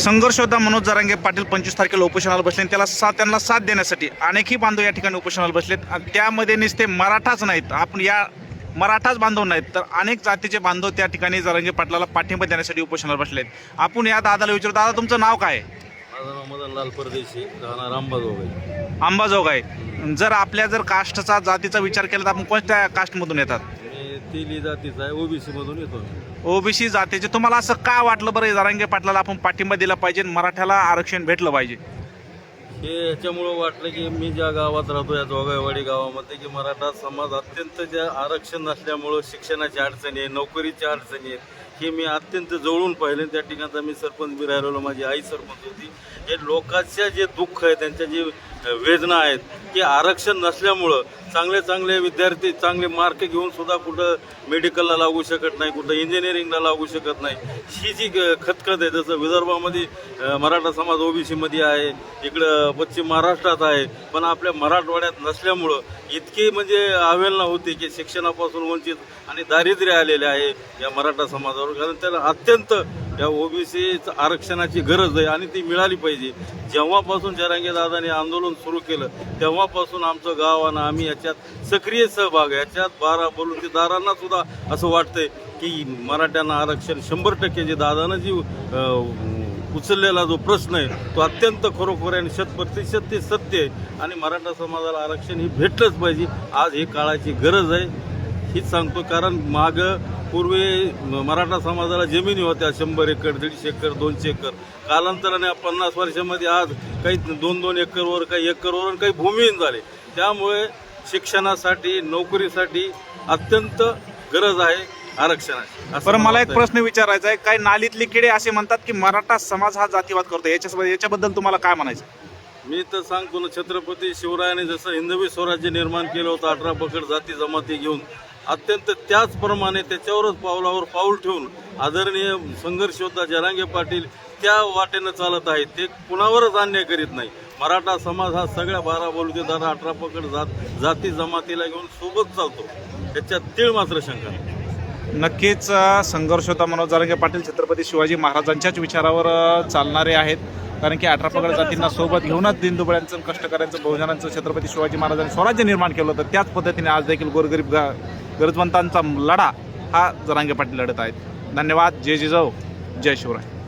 संघर्ष होता मनोज जरांगे पाटील पंचवीस तारखेला उपोषणाला बसले त्याला साथ त्यांना साथ देण्यासाठी अनेकही बांधव या ठिकाणी उपोषणाला बसलेत. आणि त्यामध्ये नुसते मराठाच नाहीत. आपण या मराठाच बांधव नाहीत तर अनेक जातीचे बांधव त्या ठिकाणी जरांगे पाटलाला पाठिंबा देण्यासाठी उपोषणाला बसलेत. आपण या दादाला विचारू दादा तुमचं नाव काय? आहे? माझं नाव मदनलाल परदेशी राहणार अंबाजोगाई. अंबाजोग आहे जर आपल्या जर कास्टचा जातीचा विचार केला तर आपण कोणत्या कास्टमधून येतात? तेली जातीचा आहे ओबीसी मधून येतो ओबीसी जातीचे. तुम्हाला असं का वाटलं बरं? जरांगे पाटलाला आपण पाठिंबा दिला पाहिजे आणि मराठ्याला आरक्षण भेटलं पाहिजे. हे याच्यामुळं वाटलं की मी ज्या गावात राहतो या जोगाईवाडी गावामध्ये की मराठा समाज अत्यंत ज्या आरक्षण नसल्यामुळं शिक्षणाची अडचणी आहे नोकरीची अडचणी आहेत हे मी अत्यंत जवळून पाहिले. त्या ठिकाणचा मी सरपंच बी राहिलेलो माझी आई सरपंच होती. हे लोकांच्या जे दुःख आहे त्यांच्या जे वेदना आहेत की आरक्षण नसल्यामुळं चांगले चांगले विद्यार्थी चांगले मार्क घेऊन सुद्धा कुठं मेडिकलला लागू शकत नाही कुठं इंजिनिअरिंगला लागू शकत नाही. ही जी खतखत आहे जसं विदर्भामध्ये मराठा समाज ओबीसीमध्ये आहे इकडं पश्चिम महाराष्ट्रात आहे पण आपल्या मराठवाड्यात नसल्यामुळं इतकी म्हणजे अवेलना होती की शिक्षणापासून वंचित आणि दारिद्र्य आलेले आहे या मराठा समाजावर. कारण त्याला अत्यंत या ओबीसी आरक्षणाची गरज आहे आणि ती मिळाली पाहिजे. जेव्हापासून जरांगे दादाने आंदोलन सुरू केलं तेव्हापासून आमचं गाव आणि आम्ही याच्यात सक्रिय सहभाग आहे. याच्यात बारा बलुतेदारांना सुद्धा असं वाटतंय की मराठ्यांना आरक्षण शंभर टक्के जे दादानं जी उचललेला जो प्रश्न आहे तो अत्यंत खरोखर आहे आणि शत प्रतिशत ते सत्य आहे. आणि मराठा समाजाला आरक्षण हे भेटलंच पाहिजे. आज ही काळाची गरज आहे. हीच सांगतो कारण मागं पूर्वी मराठा समाजाला जमिनी होत्या शंभर एकर दीडशे एकर दोनशे एकर. कालांतराने पन्नास वर्षामध्ये आज काही दोन दोन एकरवर काही एकरवर काही भूमिहीन झाले. त्यामुळे शिक्षणासाठी नोकरीसाठी अत्यंत गरज आहे आरक्षणाची. बरं मला एक. प्रश्न विचारायचा आहे. काही नालीतले किडे असे म्हणतात की मराठा समाज हा जातीवाद करतो याच्या याच्याबद्दल तुम्हाला काय म्हणायचं? मी तर सांगतो ना छत्रपती शिवरायाने जसं हिंदवी स्वराज्य निर्माण केलं होतं अठरा पकड जाती जमाती घेऊन अत्यंत त्याचप्रमाणे त्याच्यावरच पावलावर पाऊल ठेवून आदरणीय संघर्ष योद्धा जरांगे पाटील त्या वाटेनं चालत आहेत. ते कुणावरच अन्याय करीत नाही. मराठा समाज हा सगळ्या बारा बोलतेदार अठरा पकड जात जाती जमातीला घेऊन सोबत चालतो. त्याच्यात तीळ मात्र शंका नाही. नक्कीच संघर्ष होता मनोज जारंगे पाटील छत्रपती शिवाजी महाराजांच्याच विचारावर चालणारे आहेत. कारण की अठरा पगड जातींना सोबत घेऊनच दिनदुबळ्यांचं कष्टकऱ्यांचं बहुजनांचं छत्रपती शिवाजी महाराजांनी स्वराज्य निर्माण केलं होतं. त्याच पद्धतीने आज देखील गोरगरीब गा गरजवंतांचा लढा हा जरांगे पाटील लढत आहेत. धन्यवाद. जय जिजाऊ. जय शिवराय.